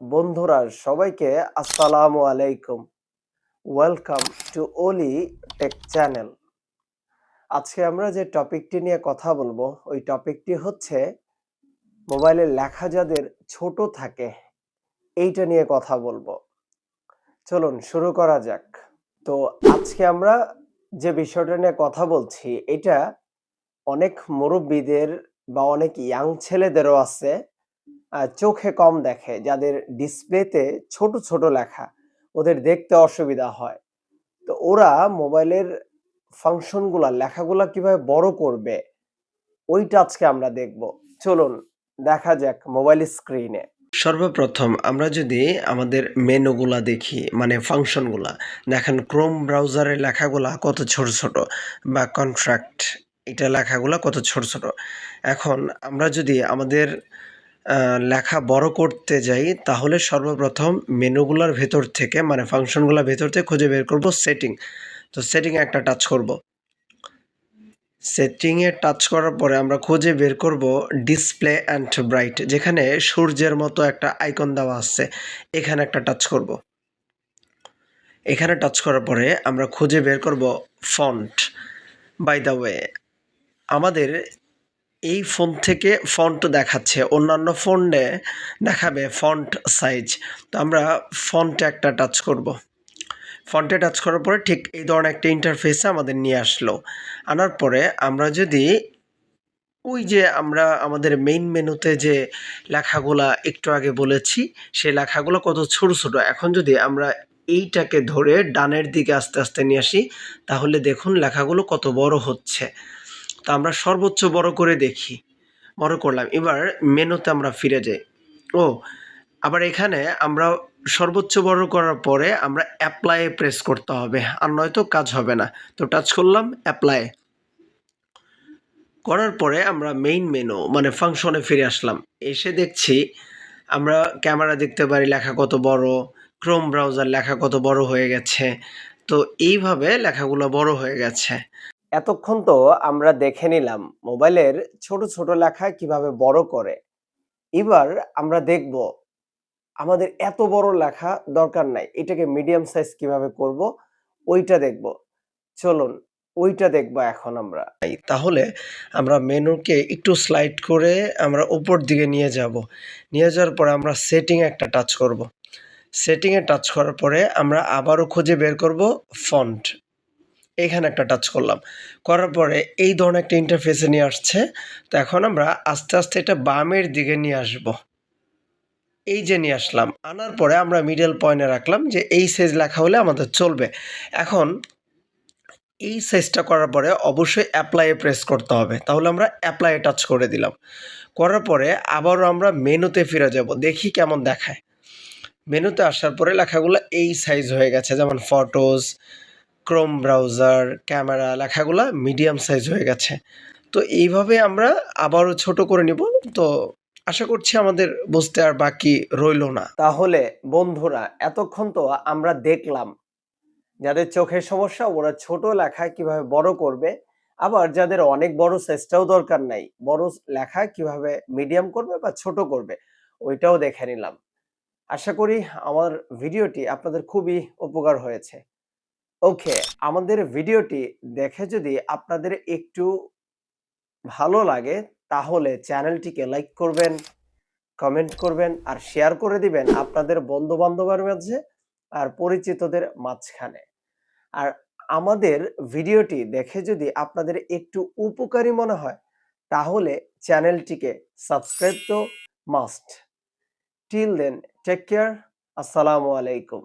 বন্ধুরা, সবাইকে আসসালামু আলাইকুম। Welcome to Oli tech channel আজকে আমরা যে টপিকটি নিয়ে কথা বলব, ওই টপিকটি হচ্ছে মোবাইলের লেখা যাদের ছোট থাকে, এইটা নিয়ে কথা বলব। চলুন, শুরু করা যাক। তো আজকে আমরা যে বিষয়টা নিয়ে কথা বলছি, এটা অনেক মুরব্বীদের বা অনেক ইয়াং ছেলেদেরও আছে চোখে কম দেখে, যাদের ডিসপ্লেতে ছোট ছোট লেখা, ওদের দেখতে অসুবিধা হয়। তো ওরা মোবাইলের ফাংশনগুলা, লেখাগুলা কীভাবে বড় করবে, ওইটা আজকে আমরা দেখব। চলুন, দেখা যাক মোবাইল স্ক্রিনে সর্বপ্রথম আমরা যদি আমাদের মেনুগুলা দেখি মানে ফাংশনগুলা, দেখেন ক্রোম ব্রাউজারের লেখাগুলা কত ছোট ছোট, বা কন্ট্রাক্ট এটা লেখাগুলা কত ছোট ছোট। এখন আমরা যদি আমাদের লেখা বড় করতে যাই, তাহলে সর্বপ্রথম মেনুগুলোর ভেতর থেকে মানে ফাংশনগুলোর ভেতর থেকে খুঁজে বের করব সেটিং। তো সেটিংয়ে একটা টাচ করব। সেটিংয়ে টাচ করার পরে আমরা খুঁজে বের করব ডিসপ্লে অ্যান্ড ব্রাইট, যেখানে সূর্যের মতো একটা আইকন দেওয়া আছে। এখানে একটা টাচ করব। এখানে টাচ করার পরে আমরা খুঁজে বের করব ফন্ট। বাই দ্য ওয়ে, আমাদের এই ফোন থেকে ফন্ট দেখাচ্ছে। অন্যান্য ফোনে দেখাবে ফন্ট সাইজ তো আমরা ফন্টে একটা টাচ করব। ফন্টে টাচ করার পরে ঠিক এই ধরনের একটা ইন্টারফেসে আমাদের নিয়ে আসলো। আনার পরে আমরা যদি ওই যে আমরা আমাদের মেইন মেনুতে যে লেখাগুলা একটু আগে বলেছি, সেই লেখাগুলো কত ছোট ছোট। এখন যদি আমরা এইটাকে ধরে ডানের দিকে আস্তে আস্তে নিয়ে আসি, তাহলে দেখুন লেখাগুলো কত বড় হচ্ছে। তা আমরা সর্বোচ্চ বড় করে দেখি। বড় করলাম। এবার মেনুতে আমরা ফিরে যাই। ও, আবার এখানে আমরা সর্বোচ্চ বড় করার পরে আমরা অ্যাপ্লাই প্রেস করতে হবে। আর নয়তো কাজ হবে না। তো টাচ করলাম অ্যাপ্লাই করার পরে আমরা মেইন মেনু মানে ফাংশনে ফিরে আসলাম। এসে দেখছি আমরা ক্যামেরা দেখতে পারি, লেখা কত বড়। ক্রোম ব্রাউজার লেখা কত বড় হয়ে গেছে। তো এইভাবে লেখাগুলো বড় হয়ে গেছে। এতক্ষণ তো আমরা দেখে নিলাম মোবাইলের ছোট ছোট লেখা কীভাবে বড় করে। এবার আমরা দেখব আমাদের এত বড় লেখা দরকার নাই, এটাকে মিডিয়াম সাইজ কীভাবে করব, ওইটা দেখব। চলুন, ওইটা দেখব এখন আমরা। তাহলে আমরা মেনুকে একটু স্লাইড করে আমরা উপর দিকে নিয়ে যাব। নিয়ে যাওয়ার পরে আমরা সেটিং একটা টাচ করব। সেটিংয়ে টাচ করার পরে আমরা আবারও খুঁজে বের করব ফন্ট এখানে একটা টাচ করলাম। করার পরে এই ধরনের একটা ইন্টারফেসে নিয়ে আসছে। তো এখন আমরা আস্তে আস্তে এটা বামের দিকে নিয়ে আসব। এই যে নিয়ে আসলাম। আনার পরে আমরা মিডল পয়েন্টে রাখলাম যে এই সাইজ লেখা হলে আমাদের চলবে। এখন এই সাইজটা করার পরে অবশ্যই অ্যাপ্লাইয়ে প্রেস করতে হবে। তাহলে আমরা অ্যাপ্লাইয়ে টাচ করে দিলাম। করার পরে আবারও আমরা মেনুতে ফিরে যাব। দেখি কেমন দেখায়। মেনুতে আসার পরে লেখাগুলো এই সাইজ হয়ে গেছে। যেমন ফটোস ক্রোম ব্রাউজার, ক্যামেরা, লেখাগুলো মিডিয়াম সাইজ হয়ে গেছে। তো এইভাবে আমরা আবারও ছোট করে নিব। তো আশা করছি আমাদের বুঝতে আর বাকি রইল না। তাহলে বন্ধুরা, এতক্ষণ তো আমরা দেখলাম যাদের চোখের সমস্যা, ওরা ছোট লেখা কীভাবে বড় করবে। আবার যাদের অনেক বড় সাইজটাও দরকার নাই, বড় লেখা কীভাবে মিডিয়াম করবে বা ছোট করবে, ওইটাও দেখে নিলাম। আশা করি আমার ভিডিওটি আপনাদের খুবই উপকার হয়েছে। ওকে, আমাদের ভিডিওটি দেখে যদি আপনাদের একটু ভালো লাগে, তাহলে চ্যানেলটিকে লাইক করবেন, কমেন্ট করবেন, আর শেয়ার করে দিবেন আপনাদের বন্ধু বান্ধবের মাঝে আর পরিচিতদের মাঝখানে। আর আমাদের ভিডিওটি দেখে যদি আপনাদের একটু উপকারী মনে হয়, তাহলে চ্যানেলটিকে সাবস্ক্রাইব তো must. Till then, take care, আসসালামু আলাইকুম।